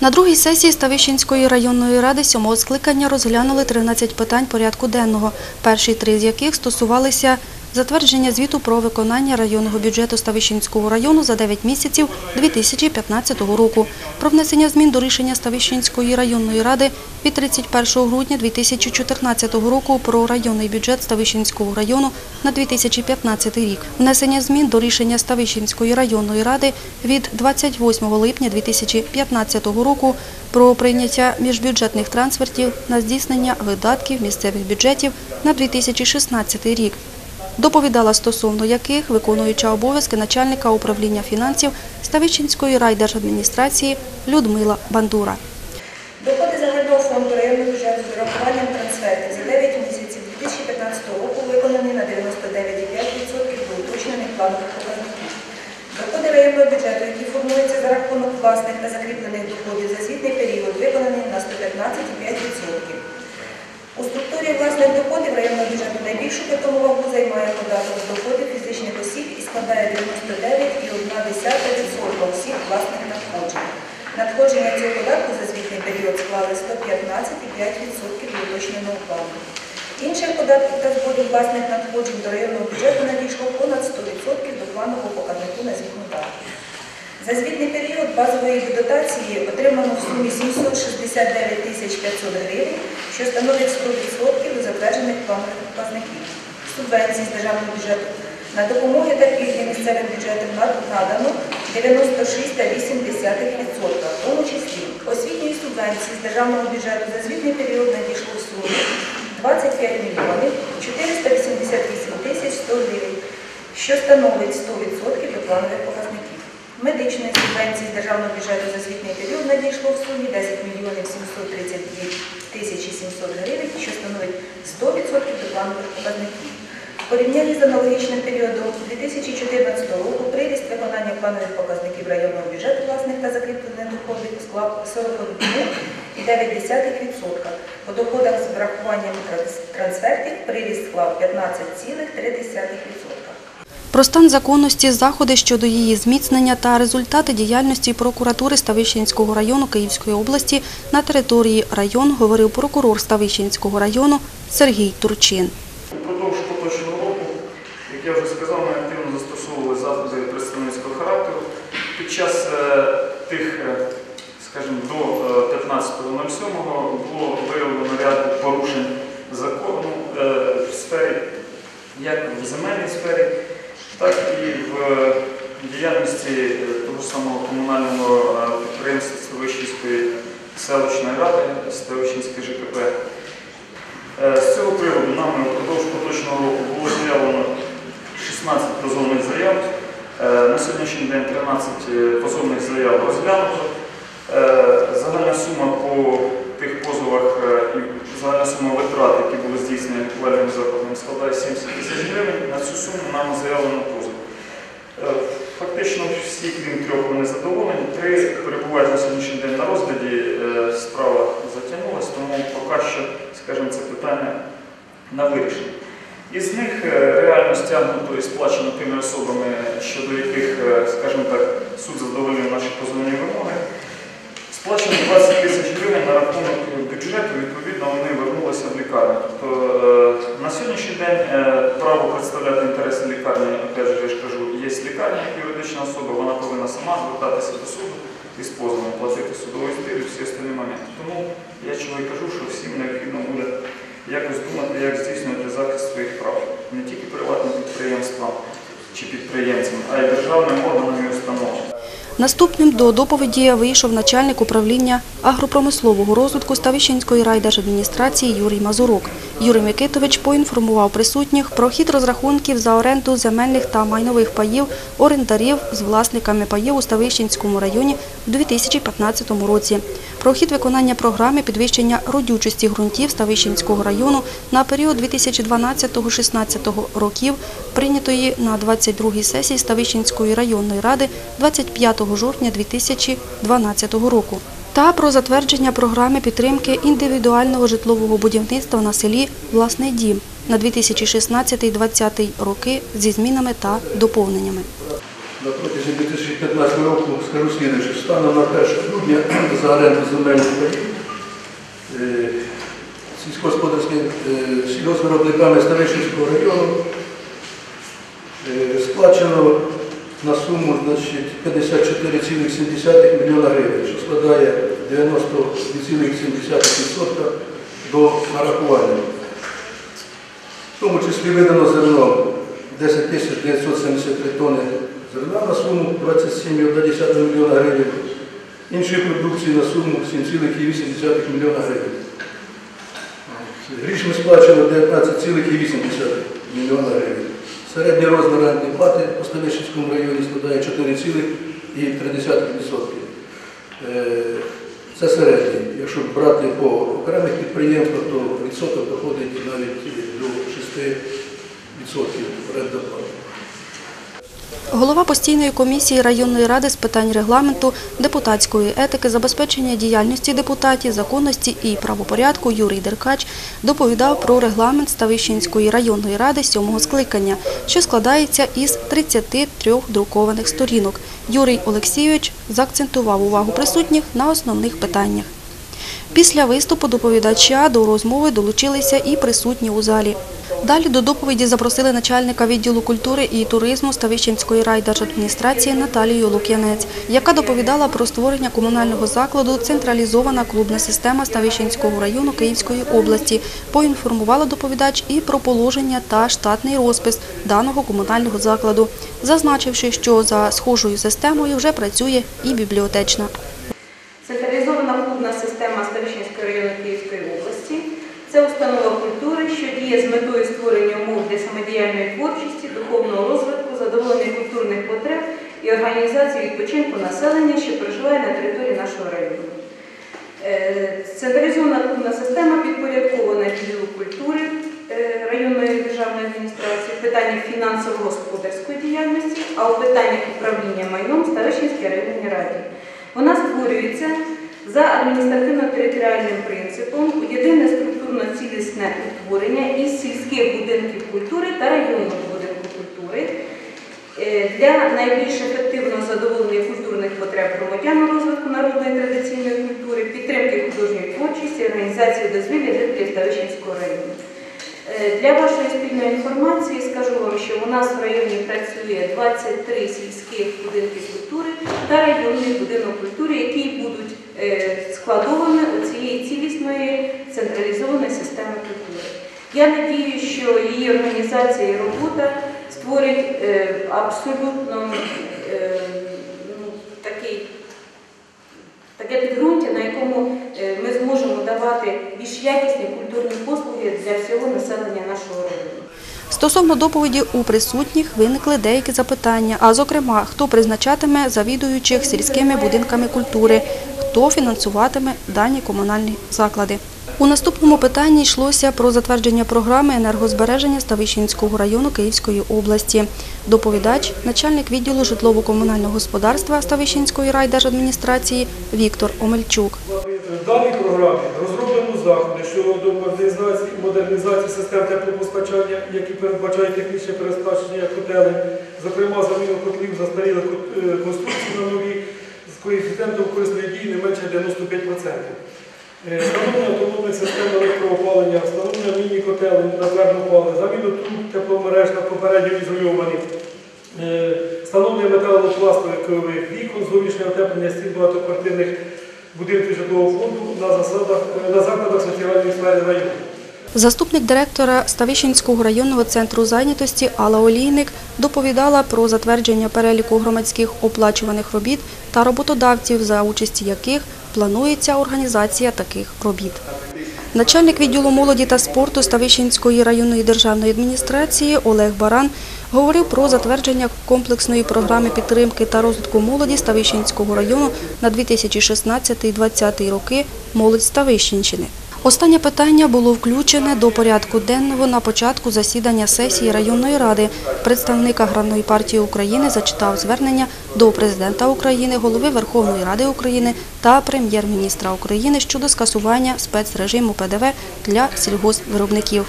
На другій сесії Ставищенської районної ради сьомого скликання розглянули 13 питань порядку денного, перші три з яких стосувалися затвердження звіту про виконання районного бюджету Ставищенського району за 9 місяців 2015 року, про внесення змін до рішення Ставищенської районної ради від 31 грудня 2014 року про районний бюджет Ставищенського району на 2015 рік, внесення змін до рішення Ставищенської районної ради від 28 липня 2015 року про прийняття міжбюджетних трансфертів на здійснення видатків місцевих бюджетів на 2016 рік. Доповідала стосовно яких виконуюча обов'язки начальника управління фінансів Ставищенської райдержадміністрації Людмила Бандура. Доходи загального фонду районного бюджету з урахуванням трансфертів за 9 місяців 2015 року виконані на 99,5% до уточнених планових показників. Доходи районного бюджету, які формуються за рахунок власних та закріплених доходів за звітний період, виконані на 115,5%. У структурі власних доходів районного бюджету найбільшу питому вагу займає податок з доходів фізичних осіб і складає 99,1% всіх власних надходжень. Надходження цього податку за звітний період склали 115,5% до плану. Інших податків та зборів власних надходжень до районного бюджету надійшло понад 100% до планового показнику на звітну дату. За звітний період базової дотації отримано в сумі 769 тисяч 500 гривень, що становить 100% затверджених планових показників. Субвенції з державного бюджету на допомоги та пільги місцевим бюджетам надано 96,8%, в тому числі освітньої субвенції з державного бюджету за звітний період надійшло в сумі 25 мільйонів 488 тисяч 100 гривень, що становить 100% до планових показників. Медичної субвенції з державного бюджету за звітний період надійшло в сумі 10 мільйонів 732 тисячі 700 гривень, що становить 100% до планових показників. В порівнянні з аналогічним періодом 2014 року приріст виконання планових показників районного бюджету власних та закріплених доходів склав 41,9%. По доходах з врахуванням трансфертів приріст склав 15,3%. Про стан законності, заходи щодо її зміцнення та результати діяльності прокуратури Ставищенського району Київської області на території району говорив прокурор Ставищенського району Сергій Турчин. Упродовж поточного року, як я вже сказав, ми активно застосовували заходи представницького характеру. Під час е, тих, е, скажімо, до е, 15.07 було виявлено ряд порушень закону е, в сфері, як в земельній сфері, так і в діяльності того самого комунального е, підприємства Ставищенської селищної ради, Ставищенське ЖКП. Е, З цього приводу нами впродовж поточного року було заявлено 16 позовних заяв. Е, На сьогоднішній день 13 е, позовних заяв розглянуто. Загальна сума по тих позовах е, і загальна сума витрат, які були здійснені рятувальним закладом, складає 70 тисяч гривень. На цю суму нам заявлено позов. Е, Фактично всі, крім трьох, вони задоволені. Три перебувають на сьогоднішній день на розгляді. Е, Справа затягнулася, тому поки що, скажімо, це питання на вирішення. Із них реально стягнуто і сплачено тими особами, щодо яких, скажімо так, суд задовольнив наші позовні вимоги. Сплачено 20 тисяч гривень на рахунок бюджету, відповідно, вони вернулися в лікарню. Тобто е, на сьогоднішній день е, право представляти інтереси лікарні, опять же, я ж кажу, є лікарня як юридична особа, вона повинна сама звертатися до суду із позовом, платити судовий збір і всі остальні моменти. Тому я чого і кажу, що всім необхідно буде якось думати, як здійснювати захист своїх прав. Не тільки приватним підприємствам чи підприємцям, а й державним органам і установам. Наступним до доповіді вийшов начальник управління агропромислового розвитку Ставищенської райдержадміністрації Юрій Мазурук. Юрій Микитович поінформував присутніх про хід розрахунків за оренду земельних та майнових паїв орендарів з власниками паїв у Ставищенському районі у 2015 році. Про хід виконання програми підвищення родючості ґрунтів Ставищенського району на період 2012-16 років, прийнятої на 22-й сесії Ставищенської районної ради 25 жовтня 2012 року. Та про затвердження програми підтримки індивідуального житлового будівництва на селі «Власний дім» на 2016-2020 роки зі змінами та доповненнями. на протязі 2015 року скажу слідуюче. Станом на 1 грудня за оренду земельних паїв е, сільськогосподарськими е, сільгоспвиробниками Ставищенського району е, сплачено на суму значить, 54,7 мільйона гривень, що складає 90,7% до нарахування. В тому числі видано зерно 10 тисяч 973 тонни зерна на суму 27,1 мільйона гривень, іншої продукції на суму 7,8 мільйона гривень. Грішми сплачено 19,8 мільйона гривень. Середній розмір рентної плати по Ставищенському районі складає 4,3%. Е, Це середній. Якщо брати по окремих підприємствах, то відсоток доходить навіть до 6% орендна плата. Голова постійної комісії районної ради з питань регламенту, депутатської етики, забезпечення діяльності депутатів, законності і правопорядку Юрій Деркач доповідав про регламент Ставищенської районної ради сьомого скликання, що складається із 33 друкованих сторінок. Юрій Олексійович заакцентував увагу присутніх на основних питаннях. Після виступу доповідача до розмови долучилися і присутні у залі. Далі до доповіді запросили начальника відділу культури і туризму Ставищенської райдержадміністрації Наталію Лук'янець, яка доповідала про створення комунального закладу «Централізована клубна система Ставищенського району Київської області». Поінформувала доповідач і про положення та штатний розпис даного комунального закладу, зазначивши, що за схожою системою вже працює і бібліотечна. Централізована клубна система Ставищенського району Київської області це установа культури, що діє з метою створення умов для самодіяльної творчості, духовного розвитку, задоволення культурних потреб і організації відпочинку населення, що проживає на території нашого району. Е, Централізована клубна система підпорядкована відділу культури е, районної державної адміністрації, в питаннях фінансово-господарської діяльності, а у питаннях управління майном Ставищенській районній раді. Вона створюється за адміністративно-територіальним принципом у єдине структурно-цілісне утворення із сільських будинків культури та районного будинку культури е, для найбільш ефективного задоволення культурних потреб громадян у розвитку народної традиційної культури, підтримки художньої творчості, організації дозвілля жителів Ставищенського району. Е, Для вашої спільної інформації скажу вам, що у нас в районі працює 23 сільських будинки культури та районний будинок культури, які будуть е, складовими цієї цілісної централізованої системи культури. Я надію, що її організація і робота створить е, абсолютно е, ну, таке підґрунтя, на якому ми зможемо давати більш якісні культурні послуги для всього населення нашого району. Стосовно доповіді у присутніх виникли деякі запитання, а зокрема, хто призначатиме завідуючих сільськими будинками культури, хто фінансуватиме дані комунальні заклади. У наступному питанні йшлося про затвердження програми енергозбереження Ставищенського району Київської області. Доповідач, начальник відділу житлово-комунального господарства Ставищенської райдержадміністрації Віктор Омельчук. В даній програмі розроблено заходи щодо модернізації, систем теплопостачання, які передбачають технічне переспачення котелень, зокрема заміну котлів застарілих е, конструкцій на нові з коефіцієнтом корисної дії не менше 95%. Е, Встановлення автономних систем електроопалення, встановлення міні-котелень на твердо пали, заміну труб тепломереж на попередньо ізольовані, Е, встановлення металопластикових вікон, зовнішнє утеплення стін багатоквартирних будинків житлового фонду на засадах е, на закладах соціальної сфери району. Заступник директора Ставищенського районного центру зайнятості Алла Олійник доповідала про затвердження переліку громадських оплачуваних робіт та роботодавців, за участі яких планується організація таких робіт. Начальник відділу молоді та спорту Ставищенської районної державної адміністрації Олег Баран говорив про затвердження комплексної програми підтримки та розвитку молоді Ставищенського району на 2016-2020 роки «Молодь Ставищенщини». Останнє питання було включене до порядку денного на початку засідання сесії районної ради. Представник аграрної партії України зачитав звернення до президента України, голови Верховної Ради України та прем'єр-міністра України щодо скасування спецрежиму ПДВ для сільгоспвиробників.